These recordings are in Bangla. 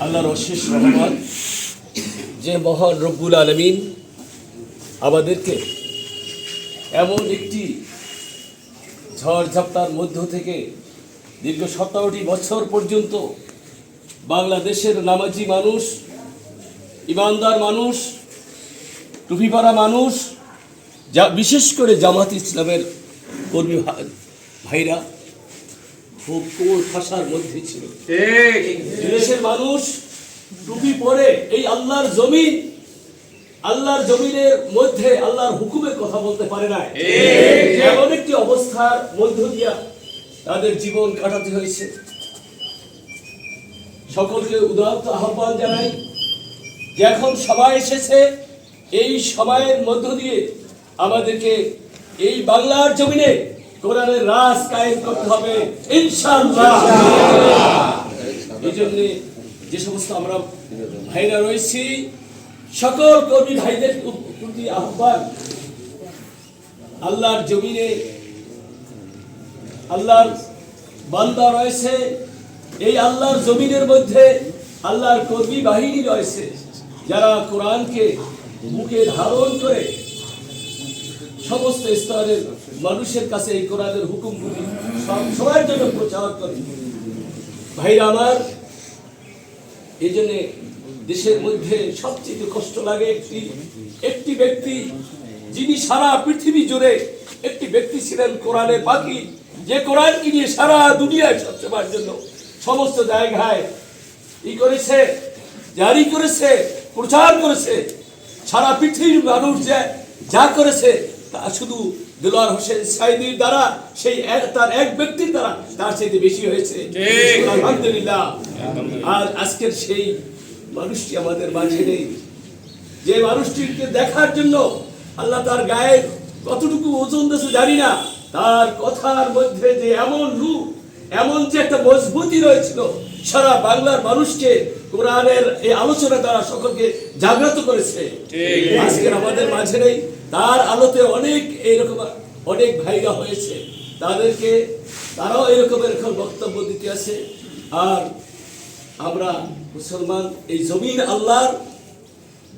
আল্লাহর অশেষ রহমান যে মহান রব্বুল আলমিন আমাদেরকে এমন একটি ঝড় ঝাপটার মধ্য থেকে দীর্ঘ সতেরোটি বছর পর্যন্ত বাংলাদেশের নামাজি মানুষ, ইমানদার মানুষ, টুপিপাড়া মানুষ, যা বিশেষ করে জামাত ইসলামের কর্মী ভাইরা খুব মধ্যে ছিল। দেশের মানুষ টুপি পরে এই আল্লাহর জমিন আল্লাহর জমিনের মধ্যে আল্লাহর হুকুমের কথা বলতে পারে না এমন একটি অবস্থার মধ্য দিয়া তাদের জীবন কাটাতে হয়েছে। সকলকে উদাহরণ আহ্বান জানাই যে এখন সবাই এসেছে এই সময়ের মধ্য দিয়ে আমাদেরকে এই বাংলার জমিনে কোরআনের কায়েম করতে হবে, ইনশাআল্লাহ। এই জন্য যে সমস্ত আমরা ভাইরা রয়েছি, সকল কর্মী ভাইদের প্রতি আহ্বান, আল্লাহর জমিনে আল্লাহর বান্দা রয়েছে, এই আল্লাহর জমিনের মধ্যে আল্লাহর কর্মী বাহিনী রয়েছে, যারা কোরআনকে মুখে ধারণ করে সমস্ত স্তরের মানুষের কাছে এই কোরআনের হুকুমগুলি সব- সবার জন্য প্রচার করে। ভাইরা আমার এই জন্য দেশের মধ্যে সবচেয়ে কষ্ট লাগে একটি একটি ব্যক্তি যিনি সারা পৃথিবী জুড়ে একটি ব্যক্তি ছিলেন কোরআনের বাকি যে কোরআনকে নিয়ে সারা দুনিয়ায় সবচেবার জন্য সমস্ত জায়গায় ই করেছে, জারি করেছে, প্রচার করেছে। সারা পৃথিবীর মানুষ যে যা করেছে তা শুধু দিলওয়ার হোসেন সাইদির দ্বারা সেই তার এক ব্যক্তির দ্বারা তার চাইতে বেশি হয়েছে। আলহামদুলিল্লাহ। আর আজকের সেই মানুষটি আমাদের মাঝে নেই। যে মানুষটিকে দেখার জন্য আল্লাহ তার গায়ে কতটুকু ওজন দিয়েছে জানি না। তার কথার মধ্যে যে এমন রূপ এমন যে একটা মজবুতি রয়েছিল সারা বাংলার মানুষকে কোরআনের এই আলোচনা দ্বারা সকলকে জাগ্রত করেছে। আজকের আমাদের মাঝে নেই। তার আলোতে অনেক এইরকম অনেক ভাইরা হয়েছে। তাদেরকে তারাও এরকম এরকম বক্তব্য দিতে আছে। আর আমরা মুসলমান, এই জমিন আল্লাহর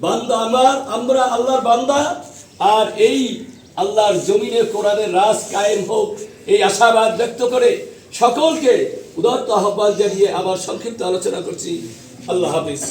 বান্দা আমার, আমরা আল্লাহর বান্দা। আর এই আল্লাহর জমিনে কোরআনের রাজ কায়েম হোক, এই আশাবাদ ব্যক্ত করে সকলকে উদাত্ত আহ্বান জানিয়ে আবার সংক্ষিপ্ত আলোচনা করছি। আল্লাহ হাফিজ।